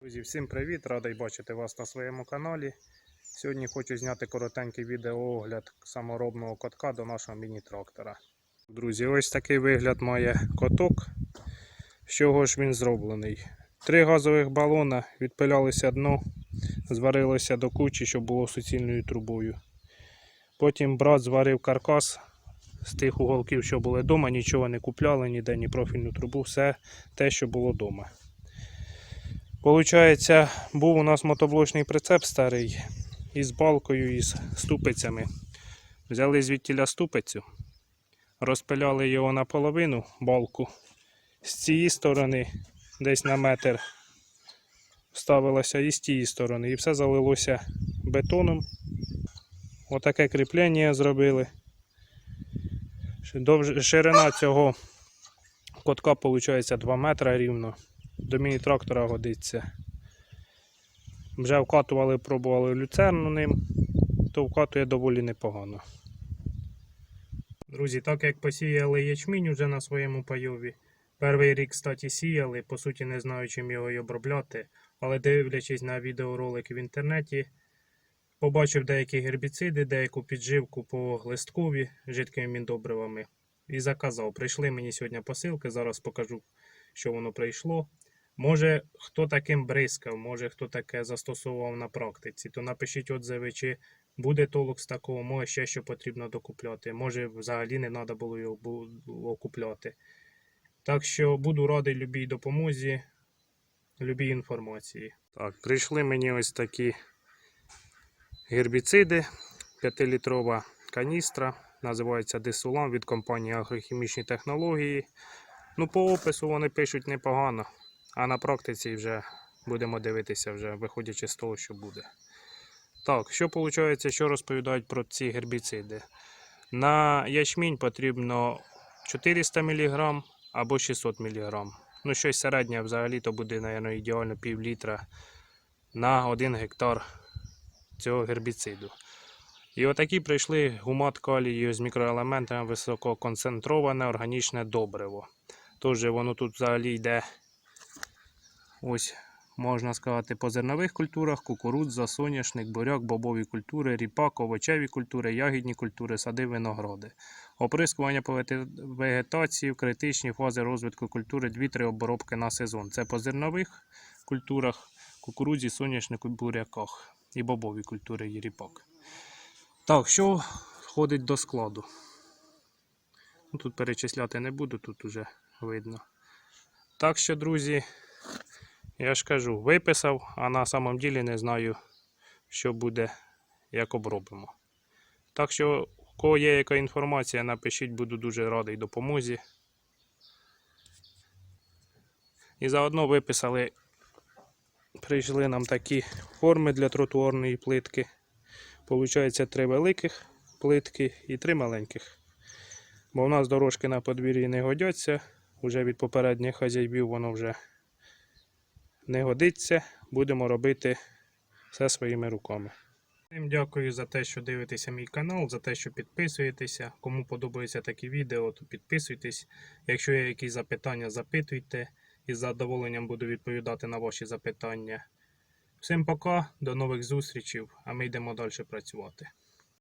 Друзі, всім привіт! Радий бачити вас на своєму каналі. Сьогодні хочу зняти коротенький відеоогляд саморобного котка до нашого міні-трактора. Друзі, ось такий вигляд має коток. З чого ж він зроблений? Три газових балона відпилялися дно, зварилося до кучі, щоб було суцільною трубою. Потім брат зварив каркас з тих уголків, що були вдома, нічого не купляли, ніде ні профільну трубу, все те, що було вдома. Получається, був у нас мотоблочний прицеп старий із балкою, із ступицями. Взяли звідтіля ступицю, розпиляли його наполовину балку. З цієї сторони, десь на метр, ставилося і з тієї сторони, і все залилося бетоном. Отаке кріплення зробили. Ширина цього котка виходить 2 метри рівно до міні-трактора годиться. Вже вкатували, пробували люцерну ним, то вкатує доволі непогано. Друзі, так як посіяли ячмінь уже на своєму пайові. Перший рік, кстати, сіяли, по суті, не знаю, чим його й обробляти, але дивлячись на відеоролики в інтернеті, побачив деякі гербіциди, деяку підживку по листкові жидкими міндобривами і заказав. Прийшли мені сьогодні посилки, зараз покажу, що воно прийшло. Може, хто таким бризкав, може хто таке застосовував на практиці, то напишіть отзиви, чи буде толок з такого, може ще що потрібно докупляти. Може взагалі не треба було його купляти. Так що буду радий любій допомозі, любій інформації. Так, прийшли мені ось такі гербіциди, 5-літрова каністра, називається Десулам від компанії Агрохімічні технології. Ну, по опису вони пишуть непогано. А на практиці вже будемо дивитися, вже виходячи з того, що буде. Так, що виходить, що розповідають про ці гербіциди? На ячмінь потрібно 400 мг або 600 мг. Ну, щось середнє взагалі то буде, мабуть, ідеально пів літра на 1 гектар цього гербіциду. І отакі прийшли гумат калію з мікроелементами висококонцентроване органічне добриво. Тож воно тут взагалі йде Ось, можна сказати, по зернових культурах: кукурудза, соняшник, буряк, бобові культури, ріпак, овочеві культури, ягідні культури, сади, виногради. Оприскування по вегетації в критичні фази розвитку культури 2-3 обробки на сезон. Це по зернових культурах, кукурудзі, соняшнику, буряках і бобові культури і ріпак. Так, що входить до складу? Ну, Тут перечисляти не буду, тут уже видно. Так що, друзі, я ж кажу, виписав, а на самом ділі не знаю, що буде, як обробимо. Так що, у кого є яка інформація, напишіть, буду дуже радий допомозі. І заодно виписали, прийшли нам такі форми для тротуарної плитки. Получається три великих плитки і три маленьких. Бо в нас дорожки на подвір'ї не годяться. Уже від попередніх хазяїв воно вже не годиться. Будемо робити все своїми руками. Всім дякую за те, що дивитеся мій канал, за те, що підписуєтеся. Кому подобаються такі відео, то підписуйтесь. Якщо є якісь запитання, запитуйте. І з задоволенням буду відповідати на ваші запитання. Всім пока, до нових зустрічей, а ми йдемо далі працювати.